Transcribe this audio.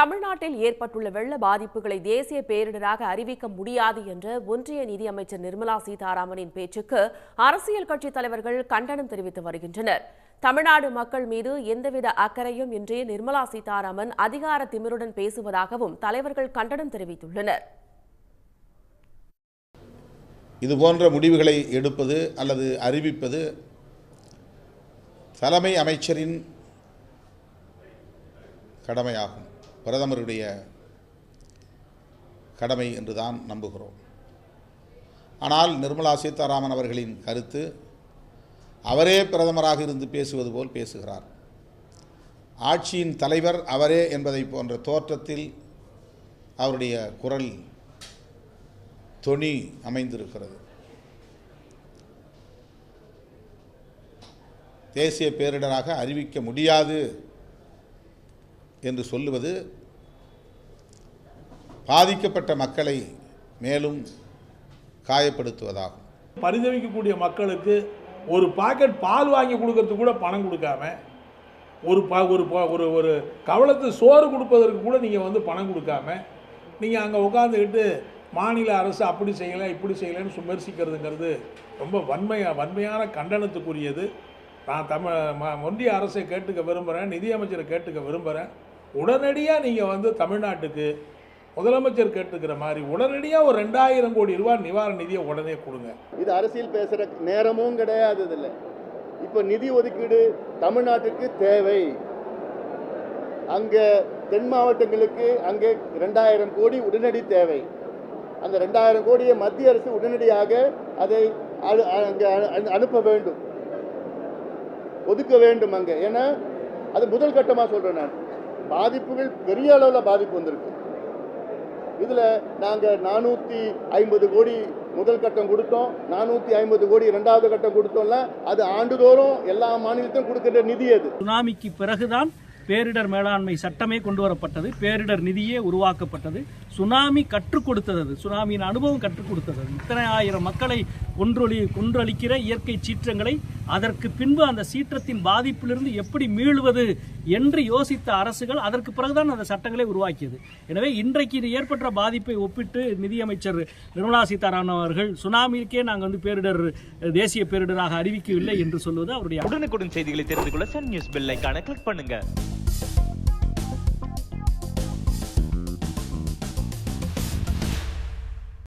தமிழ்நாட்டில் ஏற்பட்டுள்ள வெள்ள பாதிப்புகளை தேசிய பேரிடராக அறிவிக்க முடியாது என்ற ஒன்றிய நிதியமைச்சர் நிர்மலா சீதாராமனின் பேச்சுக்கு அரசியல் கட்சித் தலைவர்கள் கண்டனம் தெரிவித்து வருகின்றனர். தமிழ்நாடு மக்கள் மீது எந்தவித அக்கறையும் இன்றி நிர்மலா சீதாராமன் அதிகார திமிருடன் பேசுவதாகவும் தலைவர்கள் கண்டனம் தெரிவித்துள்ளனர். இது போன்ற முடிவுகளை எடுப்பது அல்லது அறிவிப்பது தலைமை அமைச்சரின் கடமையாகும். பிரதமருடைய கடமை என்று தான் நம்புகிறோம். ஆனால் நிர்மலா சீதாராமன் அவர்களின் கருத்து அவரே பிரதமராக இருந்து பேசுவது போல் பேசுகிறார். ஆட்சியின் தலைவர் அவரே என்பதை போன்ற தோற்றத்தில் அவருடைய குரல் தொனி அமைந்திருக்கிறது. தேசிய பேரிடராக அறிவிக்க முடியாது என்று சொல்லுவது பாதிக்கப்பட்ட மக்களை மேலும் காயப்படுத்துவதாகும். பரிதவிக்கக்கூடிய மக்களுக்கு ஒரு பாக்கெட் பால் வாங்கி கொடுக்கறதுக்கு கூட பணம் கொடுக்காம ஒரு ப ஒரு ப- ஒரு ஒரு கவலத்து சோறு கொடுப்பதற்கு கூட நீங்கள் வந்து பணம் கொடுக்காம நீங்கள் அங்கே உட்காந்துக்கிட்டு மாநில அரசு அப்படி செய்யலை இப்படி செய்யலைன்னு விமர்சிக்கிறதுங்கிறது ரொம்ப வன்மையாக வன்மையான கண்டனத்துக்குரியது. நான் தமிழ் ம- ஒன்றிய அரசை கேட்டுக்க விரும்புகிறேன் நிதியமைச்சரை கேட்டுக்க விரும்புகிறேன் உடனடியாக நீங்கள் வந்து தமிழ்நாட்டுக்கு முதலமைச்சர் கேட்டுக்கிற மாதிரி உடனடியாக ஒரு ரெண்டாயிரம் கோடி ரூபாய் நிவாரண நிதியை உடனே கொடுங்க. இது அரசியல் பேசுகிற நேரமும் கிடையாது இதில். இப்போ நிதி ஒதுக்கீடு தமிழ்நாட்டுக்கு தேவை. அங்கே தென் மாவட்டங்களுக்கு அங்கே ரெண்டாயிரம் கோடி உடனடி தேவை. அந்த ரெண்டாயிரம் கோடியை மத்திய அரசு உடனடியாக அதை அங்கே அனு- அனுப்ப வேண்டும். ஒதுக்க வேண்டும் அங்கே. ஏன்னா அது முதல் கட்டமாக சொல்கிறேன் நான். பாதிப்புகள் பெரிய அளவில் பாதிப்பு வந்திருக்கு. இதில் நாங்கள் நானூற்றி ஐம்பது கோடி முதல் கட்டம் கொடுத்தோம். நானூற்றி ஐம்பது கோடி ரெண்டாவது கட்டம் கொடுத்தோம்ல அது ஆண்டுதோறும் எல்லா மாநிலத்தையும் கொடுக்கின்ற நிதி அது. சுனாமிக்கு பிறகுதான் பேரிடர் மேலாண்மை சட்டமே கொண்டு வரப்பட்டது. பேரிடர் நிதியே உருவாக்கப்பட்டது. சுனாமி கற்றுக் கொடுத்தது சுனாமியின் அனுபவம் கற்றுக் கொடுத்தது இத்தனை ஆயிரம் மக்களை கொன்றொழி கொன்றளிக்கிற இயற்கை சீற்றங்களை அதற்கு பின்பு அந்த சீற்றத்தின் பாதிப்பிலிருந்து எப்படி மீளுவது என்று யோசித்த அரசுகள் அதற்கு பிறகுதான் அந்த சட்டங்களை உருவாக்கியது. எனவே இன்றைக்கு இது ஏற்பட்ட பாதிப்பை ஒப்பிட்டு நிதியமைச்சர் நிர்மலா சீதாராமன் அவர்கள் சுனாமிக்கே நாங்கள் வந்து பேரிடர் தேசிய பேரிடராக அறிவிக்கவில்லை என்று சொல்வது அவருடைய உடனுக்குடன் செய்திகளை தெரிந்து கொள்ள சன் நியூஸ் பெல்லைக்கான கிளிக் பண்ணுங்க.